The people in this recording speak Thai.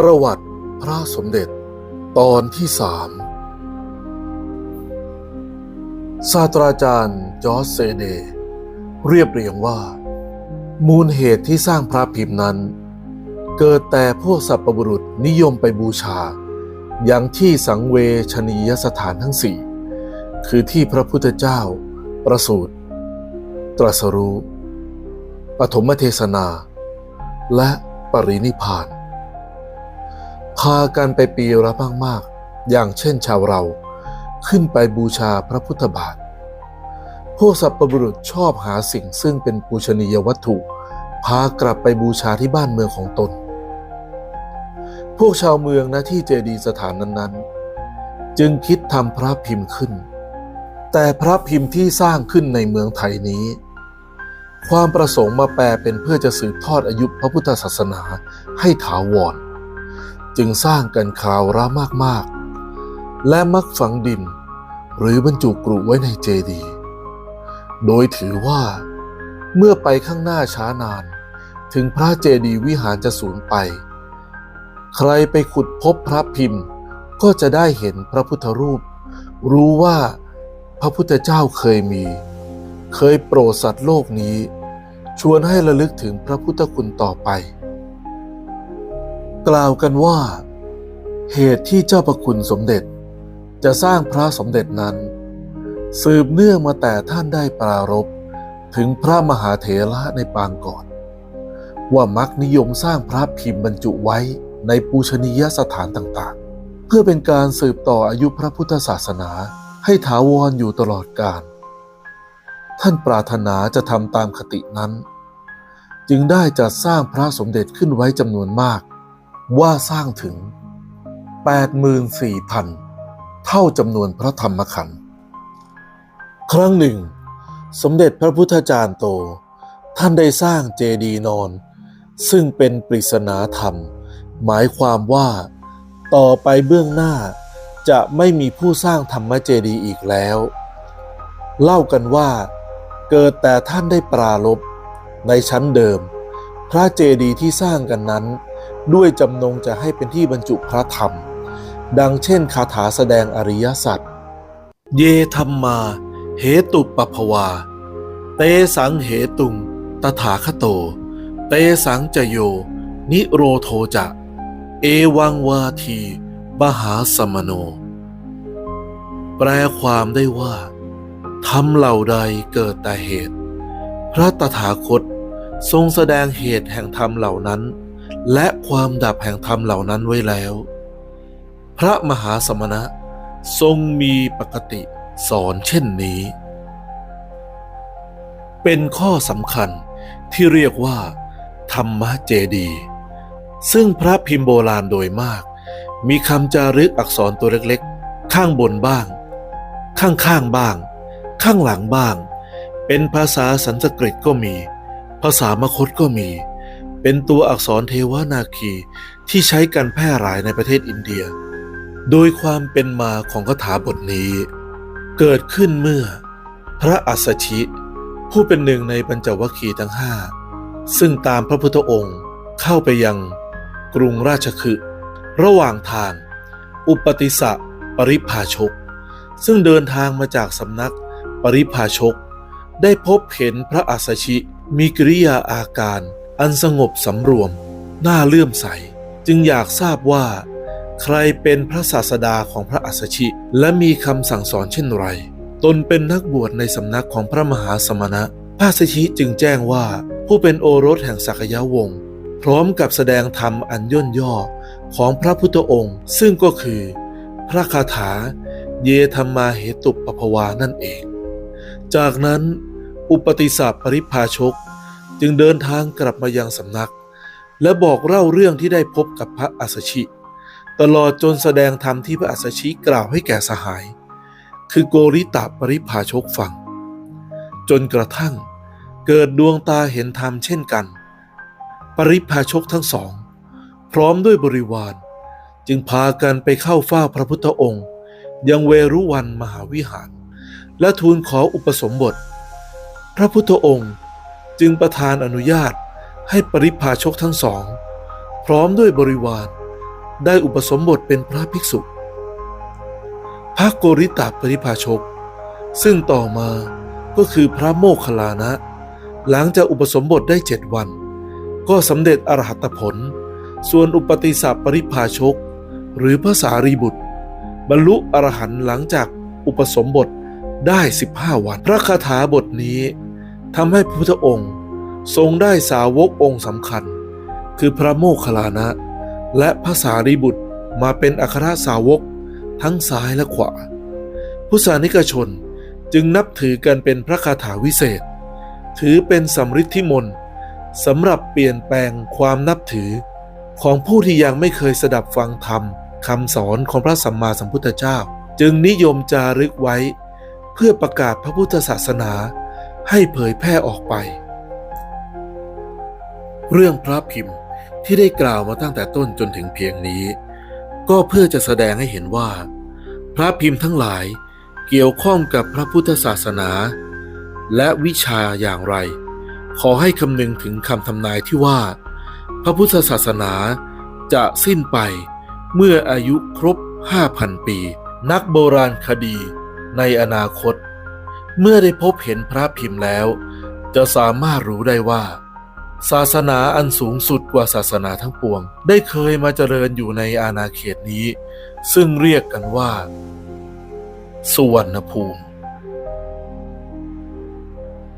ประวัติพระสมเด็จตอนที่สามศาสตราจารย์จอร์จเซเด เรียบเรียงว่า มูลเหตุที่สร้างพระพิมพ์นั้น เกิดแต่พวกสัพปบุรุษนิยมไปบูชา อย่างที่สังเวชนียสถานทั้งสี่ คือที่พระพุทธเจ้า ประสูติตรัสรู้ปฐมเทศนา และปรินิพาน พากันไปปีละมากๆ อย่างเช่นชาวเรา ขึ้นไปบูชาพระพุทธบาท พวกสัพปบุรุษชอบหาสิ่งซึ่งเป็นปูชนียวัตถุ พากลับไปบูชาที่บ้านเมืองของตน พวกชาวเมืองณที่เจดียสถานนั้นๆ จึงคิดทำพระพิมพ์ขึ้น แต่พระพิมพ์ที่สร้างขึ้นในเมืองไทยนี้ความประสงค์มาแปลเป็นเพื่อจะสืบทอดอายุพระพุทธศาสนาให้ถาวร จึงสร้างกันคราวระมากๆ และมักฝังดิน หรือบรรจุกรุไว้ในเจดี โดยถือว่า เมื่อไปข้างหน้าช้านาน ถึงพระเจดีวิหารจะสูญไป ใครไปขุดพบพระพิมพ์ ก็จะได้เห็นพระพุทธรูป รู้ว่าพระพุทธเจ้าเคยมี เคยโปรดสัตว์โลกนี้ ชวนให้ระลึกถึงพระพุทธคุณต่อไป กล่าวกันว่า เหตุที่เจ้าประคุณสมเด็จจะสร้างพระสมเด็จนั้น สืบเนื่องมาแต่ท่านได้ปรารภถึงพระมหาเถระในปางก่อน ว่ามักนิยมสร้างพระพิมพ์บรรจุไว้ในปูชนียสถานต่างๆ เพื่อเป็นการสืบต่ออายุพระพุทธศาสนาให้ถาวรอยู่ตลอดกาลท่านปรารถนาจะทำตามคตินั้น จึงได้จัดสร้างพระสมเด็จขึ้นไว้จำนวนมาก ว่าสร้างถึง 84,000 เท่าจำนวนพระธรรมขันธ์ครั้งหนึ่ง สมเด็จพระพุทธจารย์โต ท่านได้สร้างเจดีย์นอน ซึ่งเป็นปริศนาธรรม หมายความว่า ต่อไปเบื้องหน้าจะไม่มีผู้สร้างธรรมเจดีย์อีกแล้ว เล่ากันว่า เกิดแต่ท่านได้ปรารภในชั้นเดิม พระเจดีย์ที่สร้างกันนั้น ด้วยจำนงจะให้เป็นที่บรรจุพระธรรม ดังเช่นคาถาแสดงอริยสัจเยธรรมมา เหตุปปภวา เตสังเหตุง ตถาคโต เตสังจโย นิโรโทจะ เอวังวาทีมหาสมโน แปลความได้ว่าทำเหล่าใดเกิดแต่เหตุ พระตถาคตทรงแสดงเหตุแห่งธรรมเหล่านั้น และความดับแห่งธรรมเหล่านั้นไว้แล้ว พระมหาสมณะทรงมีปกติสอนเช่นนี้ เป็นข้อสำคัญที่เรียกว่า ธรรมเจดี ซึ่งพระพิมพ์โบราณโดยมาก มีคำจารึกอักษรตัวเล็กๆ ข้างบนบ้าง ข้างๆบ้าง ข้างหลังบ้าง เป็นภาษาสันสกฤตก็มี ภาษามคตก็มี เป็นตัวอักษรเทวานาคีที่ใช้กันแพร่หลายในประเทศอินเดีย โดยความเป็นมาของคาถาบทนี้ เกิดขึ้นเมื่อ พระอัสสชิ ผู้เป็นหนึ่งในปัญจวัคคีย์ทั้งห้าซึ่งตามพระพุทธองค์เข้าไปยังกรุงราชคฤห์ระหว่างทาง อุปติสะปริภาชก ซึ่งเดินทางมาจากสำนักปริภาชก ได้พบเห็นพระอัสสชิมีกิริยาอาการ อันสงบสำรวม น่าเลื่อมใส จึงอยากทราบว่า ใครเป็นพระศาสดาของพระอัสสชิ และมีคำสั่งสอนเช่นไร ตนเป็นนักบวชในสำนักของพระมหาสมณะ พระอัสสชิจึงแจ้งว่าผู้เป็นโอรสแห่งสักยวงศ์พร้อมกับแสดงธรรมอันย่นย่อของพระพุทธองค์ ซึ่งก็คือ พระคาถา เยธรรมาเหตุปภวานั่นเอง จากนั้น อุปติสสะปริภาชก จึงเดินทางกลับมายังสำนัก และบอกเล่าเรื่องที่ได้พบกับพระอัสสชิ ตลอดจนแสดงธรรมที่พระอัสสชิกล่าวให้แก่สหาย คือโกริตะปริภาชกฟัง จนกระทั่งเกิดดวงตาเห็นธรรมเช่นกัน ปริภาชกทั้งสอง พร้อมด้วยบริวาร จึงพากันไปเข้าเฝ้าพระพุทธองค์ ยังเวรุวันมหาวิหาร และทูลขออุปสมบท พระพุทธองค์ จึงประทานอนุญาตให้ปริภาชกทั้งสอง พร้อมด้วยบริวาร ได้อุปสมบทเป็นพระภิกษุ พระโกริตาปริภาชก ซึ่งต่อมาก็คือพระโมคคัลลานะ หลังจากอุปสมบทได้เจ็ดวัน ก็สำเร็จอรหัตผล ส่วนอุปติสสะปริภาชก หรือพระสารีบุตร บรรลุอรหันต์หลังจากอุปสมบทได้ 15 วัน พระคาถาบทนี้ ทำให้พระพุทธองค์ทรงได้สาวกองค์สำคัญ คือพระโมคคัลลานะ และพระสารีบุตรมาเป็นอัครสาวกทั้งซ้ายและขวา ผู้สานิกชนจึงนับถือกันเป็นพระคาถาวิเศษ ถือเป็นสำริดที่มนสำหรับเปลี่ยนแปลงความนับถือของผู้ที่ยังไม่เคยสดับฟังธรรมคำสอนของพระสัมมาสัมพุทธเจ้า จึงนิยมจารึกไว้ เพื่อประกาศพระพุทธศาสนา ให้เผยแพร่ออกไป เรื่องพระพิมพ์ที่ได้กล่าวมาตั้งแต่ต้นจนถึงเพียงนี้ ก็เพื่อจะแสดงให้เห็นว่า พระพิมพ์ทั้งหลายเกี่ยวข้องกับพระพุทธศาสนา และวิชาอย่างไร ขอให้คำนึงถึงคำทำนายที่ว่า พระพุทธศาสนาจะสิ้นไปเมื่ออายุครบ 5,000 ปี นักโบราณคดีในอนาคต เมื่อได้พบเห็นพระพิมพ์แล้ว จะสามารถรู้ได้ว่า ศาสนาอันสูงสุดกว่าศาสนาทั้งปวง ได้เคยมาเจริญอยู่ในอาณาเขตนี้ ซึ่งเรียกกันว่า สุวรรณภูมิ